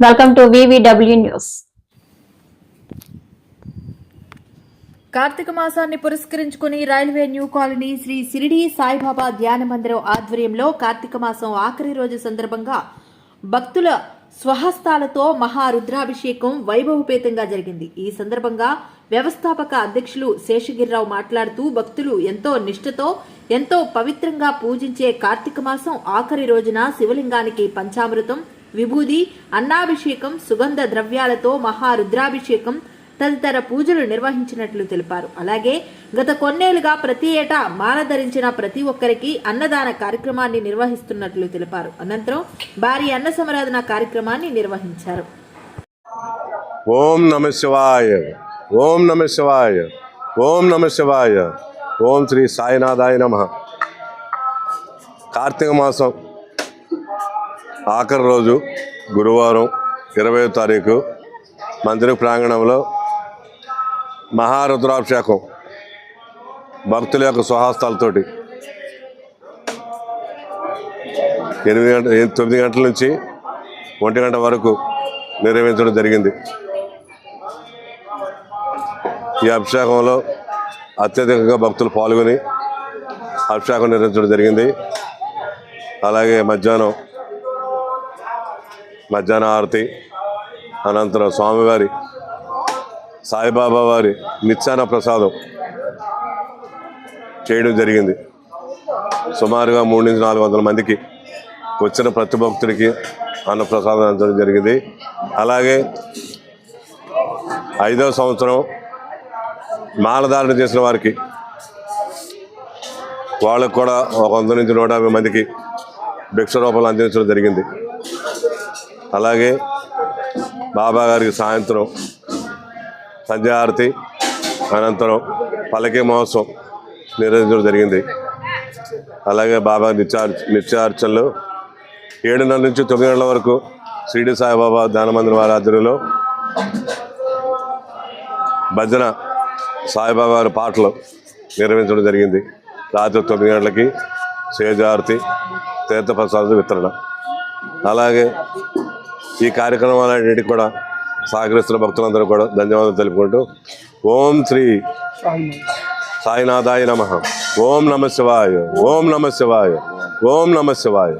Welcome to VVW news Karthika మాసాన్ని పురస్కరించుకుని railway new colony Shri Shiridi Saibaba ధ్యాన మందిరం ఆధ్వర్యంలో కార్తీక మాసం ఆఖరి రోజు సందర్భంగా భక్తుల స్వహస్తాలతో మహారుద్రాభిషేకం వైభవపేతంగా జరిగింది. ఈ సందర్భంగా వ్యవస్థాపక అధ్యక్షులు శేషగిరిరావు మాట్లాడుతూ భక్తులు ఎంతో నిష్ఠతో ఎంతో పవిత్రంగా పూజించే కార్తీక మాసం ఆఖరి రోజున శివలింగానికి పంచామృతం విభూది అన్నాభిషేకం సుగంధ ద్రవ్యాలతో మహారుద్రాభిషేకం తదితర పూజలు నిర్వహించినట్లు తెలిపారు. అలాగే గత కొన్నేళ్ళుగా ప్రతి ఏటా మాల ధరించిన ప్రతి ఒక్కరికి అన్నదాన కార్యక్రమాన్ని నిర్వహిస్తున్నట్లు తెలిపారు. అనంతరం భారీ అన్న సమరాధన కార్యక్రమాన్ని నిర్వహించారు. ఓం నమ శివాయ. ఓం నమ శివాయ. ఓం నమ శివాయ. ఓం శ్రీ సాయినాథాయ నమ. కార్తీక మాసం ఆఖరి రోజు గురువారం ఇరవై తారీఖు మందిర ప్రాంగణంలో మహారుద్రాభిషేకం భక్తుల యొక్క స్వహస్తాలతోటి ఎనిమిది గంట తొమ్మిది గంటల నుంచి ఒంటి గంట వరకు నిర్వహించడం జరిగింది. ఈ అభిషేకంలో అత్యధికంగా భక్తులు పాల్గొని అభిషేకం నిర్వహించడం జరిగింది. అలాగే మధ్యాహ్నం మధ్యాహ్న ఆరతి అనంతరం స్వామివారి సాయిబాబా వారి నిత్యాన ప్రసాదం చేయడం జరిగింది. సుమారుగా మూడు నుంచి నాలుగు వందల మందికి వచ్చిన ప్రతి భక్తుడికి అన్న ప్రసాదం అందించడం జరిగింది. అలాగే ఐదవ సంవత్సరం మాలధారణ చేసిన వారికి వాళ్ళకు కూడా ఒక వంద నుంచి నూట యాభై మందికి భిక్ష రూపాయలు అందించడం జరిగింది. అలాగే బాబా గారికి సాయంత్రం సంధ్యారతి అనంతరం పల్లకి మహోత్సవం నిర్వహించడం జరిగింది. అలాగే బాబా నిత్యార్ నిత్యార్చనలు ఏడున్నర నుంచి తొమ్మిది గంటల వరకు షిరిడి సాయిబాబా ధ్యానమందిర వారి ఆధ్వర్యంలో భజన సాయిబాబా వారి పాటలు నిర్వహించడం జరిగింది. రాత్రి తొమ్మిది గంటలకి సేజారతి తీర్థప్రసాద వితరణ. అలాగే ఈ కార్యక్రమాలన్నిటికీ కూడా సహకరిస్తున్న భక్తులందరూ కూడా ధన్యవాదాలు తెలుపుకుంటూ ఓం శ్రీ సాయినాథాయ నమ ఓం నమ శివాయ ఓం నమ శివాయ ఓం నమ శివాయ.